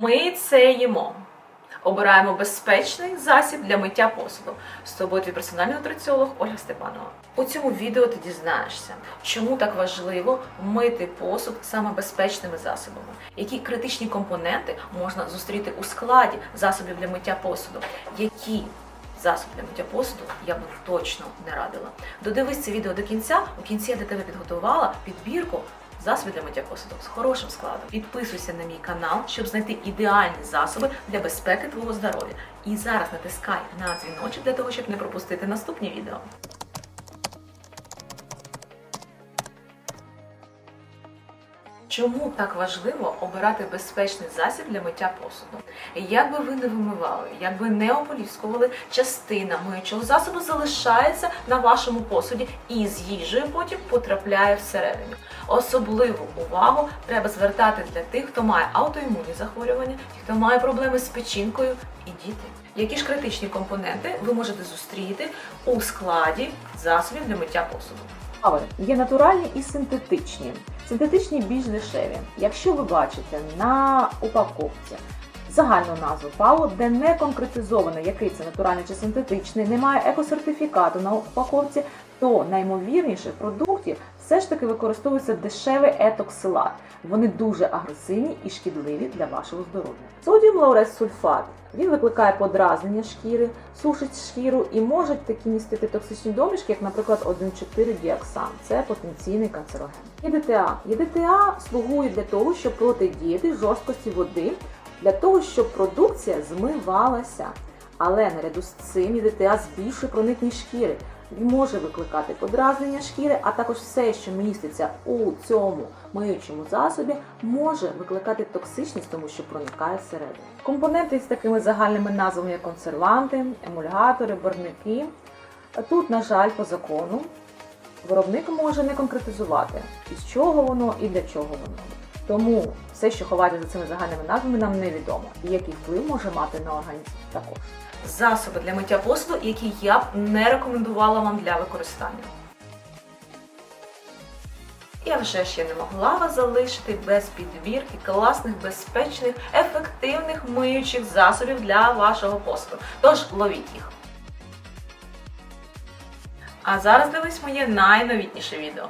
Ми це їмо. Обираємо безпечний засіб для миття посуду. З тобою твій персональний нутриціолог Ольга Степанова. У цьому відео ти дізнаєшся, чому так важливо мити посуд саме безпечними засобами, які критичні компоненти можна зустріти у складі засобів для миття посуду, які засоби для миття посуду я б точно не радила. Додивись це відео до кінця. У кінці я для тебе підготувала підбірку засобів для миття посуду з хорошим складом. Підписуйся на мій канал, щоб знайти ідеальні засоби для безпеки твого здоров'я. І зараз натискай на дзвіночок для того, щоб не пропустити наступні відео. Чому так важливо обирати безпечний засіб для миття посуду? Як би ви не вимивали, як би не ополіскували, частина миючого засобу залишається на вашому посуді і з їжею потім потрапляє всередину. Особливу увагу треба звертати для тих, хто має аутоімунні захворювання, хто має проблеми з печінкою і діти. Які ж критичні компоненти ви можете зустріти у складі засобів для миття посуду? Кави є натуральні і синтетичні. Синтетичні більш дешеві. Якщо ви бачите на упаковці загальну назву ПАО, де не конкретизовано, який це натуральний чи синтетичний, немає екосертифікату на упаковці, то наймовірніше в продукті все ж таки використовується дешевий етоксилат. Вони дуже агресивні і шкідливі для вашого здоров'я. Содіум лаурет сульфат він викликає подразнення шкіри, сушить шкіру і може такі містити токсичні домішки, як, наприклад, 1,4 діоксан. Це потенційний канцероген. ЄДТА. ЄДТА слугує для того, щоб протидіяти жорсткості води, для того, щоб продукція змивалася. Але наряду з цим ЄДТА збільшує проникність шкіри. Він може викликати подразнення шкіри, а також все, що міститься у цьому миючому засобі, може викликати токсичність, тому що проникає всередину. Компоненти з такими загальними назвами, як консерванти, емульгатори, барвники. Тут, на жаль, по закону виробник може не конкретизувати, із чого воно і для чого воно. Тому все, що ховається за цими загальними назвами, нам невідомо. І який вплив може мати на організм також. засоби для миття посуду, які я б не рекомендувала вам для використання. Я вже ще не могла вас залишити без підбірки класних, безпечних, ефективних миючих засобів для вашого посуду. Тож ловіть їх. А зараз дивись моє найновітніше відео.